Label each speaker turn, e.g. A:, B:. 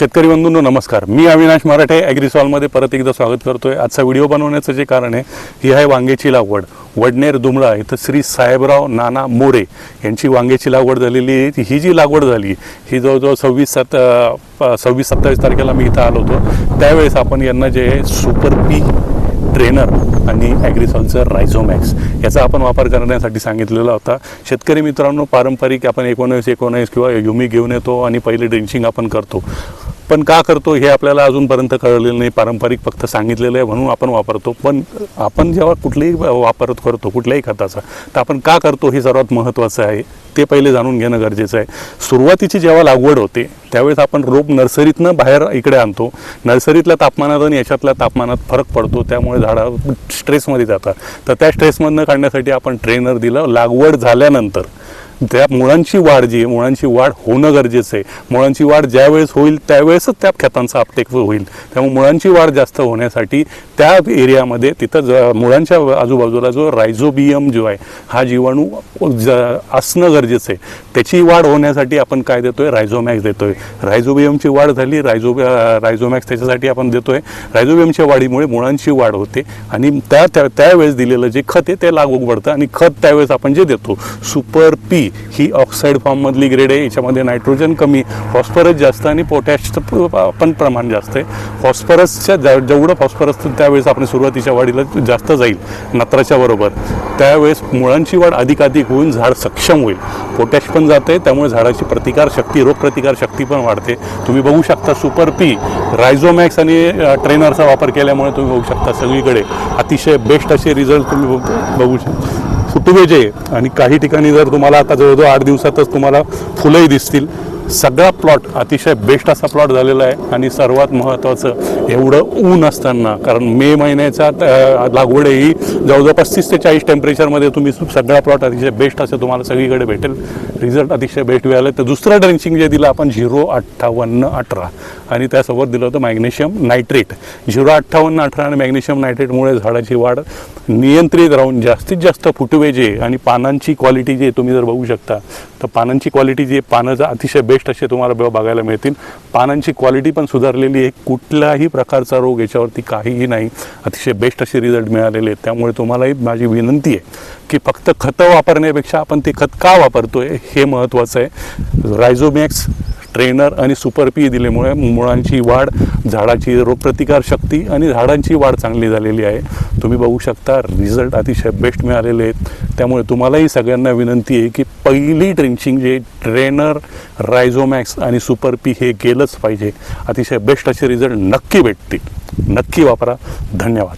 A: शेतकरी बंधूंनो नमस्कार. मी अविनाश मराठे ॲग्रिसॉलमध्ये परत एकदा स्वागत करतोय. आजचा व्हिडिओ बनवण्याचं जे कारण आहे ही आहे वांग्याची लागवड. वडनेर दुमळा इथं श्री साहेबराव नाना मोरे यांची वांग्याची लागवड झालेली आहे. ही जी लागवड झाली ही जवळजवळ सव्वीस सात सव्वीस सत्तावीस तारखेला मी इथं आलो होतो. त्यावेळेस आपण यांना जे सुपर पी ट्रेनर आणि ॲग्रिसॉलचं रायझोमॅक्स याचा आपण वापर करण्यासाठी सांगितलेला होता. शेतकरी मित्रांनो पारंपरिक आपण एकोणीस एकोणीस किंवा युमी घेऊन येतो आणि पहिले ड्रिंचिंग आपण करतो. पण का करतो हे आपल्याला अजूनपर्यंत कळलेलं नाही. पारंपरिक फक्त सांगितलेलं आहे म्हणून आपण वापरतो. पण आपण जेव्हा कुठलेही वापर करतो कुठल्याही खताचा तर आपण का करतो हे सर्वात महत्त्वाचं आहे. ते पहिले जाणून घेणं गरजेचं आहे. सुरुवातीची जेव्हा लागवड होते त्यावेळेस आपण रोप नर्सरीतनं बाहेर इकडे आणतो. नर्सरीतल्या तापमानात आणि याच्यातल्या तापमानात फरक पडतो त्यामुळे झाडं स्ट्रेसमध्ये जातात. तर त्या स्ट्रेसमधनं काढण्यासाठी आपण ट्रेनर दिलं. लागवड झाल्यानंतर त्या मुळांची वाढ जी आहे मुळांची वाढ होणं गरजेचं आहे. मुळांची वाढ ज्यावेळेस होईल त्यावेळेसच त्या खतांचा अपटेक होईल. त्यामुळे मुळांची वाढ जास्त होण्यासाठी त्या एरियामध्ये तिथं ज मुळांच्या आजूबाजूला जो रायझोबियम जो आहे हा जीवाणू ज असणं गरजेचं आहे. त्याची वाढ होण्यासाठी आपण काय देतोय? रायझोमॅक्स देतोय. रायझोबियमची वाढ झाली रायझो रायझोमॅक्स त्याच्यासाठी आपण देतोय. रायझोबियमच्या वाढीमुळे मुळांची वाढ होते आणि त्या त्या त्यावेळेस दिलेलं जे खत आहे ते लागू पडतं आणि खत त्यावेळेस आपण जे देतो सुपर पी ही ऑक्साईड फॉर्ममधली ग्रेड आहे. याच्यामध्ये नायट्रोजन कमी फॉस्फरस जास्त आणि पोटॅशचं पण प्रमाण जास्त आहे. फॉस्फरसच्या जेवढं फॉस्फरस त्यावेळेस आपण सुरुवातीच्या वाढीला जास्त जाईल नत्राच्या बरोबर. त्यावेळेस मुळांची वाढ अधिकाधिक होऊन झाड सक्षम होईल. पोटॅश पण जाते त्यामुळे झाडाची प्रतिकार शक्ती रोगप्रतिकार शक्ती पण वाढते. तुम्ही बघू शकता सुपर पी रायझोमॅक्स आणि ट्रेनरचा वापर केल्यामुळे तुम्ही बघू शकता सगळीकडे. अतिशय बेस्ट असे रिझल्ट तुम्ही बघू शकता. फुटवेजे आणि काही ठिकाणी जर तुम्हाला आता जवळजवळ आठ दिवसातच तुम्हाला फुलंही दिसतील. सगळा प्लॉट अतिशय बेस्ट असा प्लॉट झालेला आहे आणि सर्वात महत्त्वाचं एवढं ऊन असताना कारण मे महिन्याचा लागवड ही जवळजवळ पस्तीस ते चाळीस टेम्परेचरमध्ये तुम्ही सगळा प्लॉट अतिशय बेस्ट असं तुम्हाला सगळीकडे भेटेल. रिझल्ट अतिशय बेस्ट मिळालं तर दुसरं ड्रेंचिंग जे दिलं आपण झिरो अठ्ठावन्न अठरा. आणि त्यासोबत दिलं होतं मॅग्नेशियम नायट्रेट. झिरो अठ्ठावन्न अठरा आणि मॅग्नेशियम नायट्रेटमुळे झाडाची वाढ नियंत्रित राहून जास्तीत जास्त फुटवे जे आणि पानांची क्वालिटी जे तुम्ही जर बघू शकता तर पानांची क्वालिटी जी आहे, पानं जर अतिशय बेस्ट असे तुम्हाला बघायला मिळतील. पानांची क्वालिटी पण सुधारलेली आहे. कुठल्याही प्रकारचा रोग याच्यावरती काहीही नाही. अतिशय बेस्ट असे रिझल्ट मिळालेले आहेत. त्यामुळे तुम्हालाही माझी विनंती आहे की फक्त खतं वापरण्यापेक्षा आपण ते खत का वापरतोय हे महत्त्वाचं आहे. रायझोमॅक्स ट्रेनर आणि सुपर पी दिल्यामुळे मुळांची वाढ झाडाची रोगप्रतिकार शक्ती आणि झाडांची वाढ चांगली झालेली आहे. तुम्ही बघू शकता रिझल्ट अतिशय बेस्ट मिळालेले आहेत. त्यामुळे तुम्हालाही सगळ्यांना विनंती आहे की पहिली ट्रेंचिंग जे ट्रेनर रायझोमॅक्स आणि सुपर पी हे केलंच पाहिजे. अतिशय बेस्ट असे रिझल्ट नक्की भेटतील. नक्की वापरा. धन्यवाद.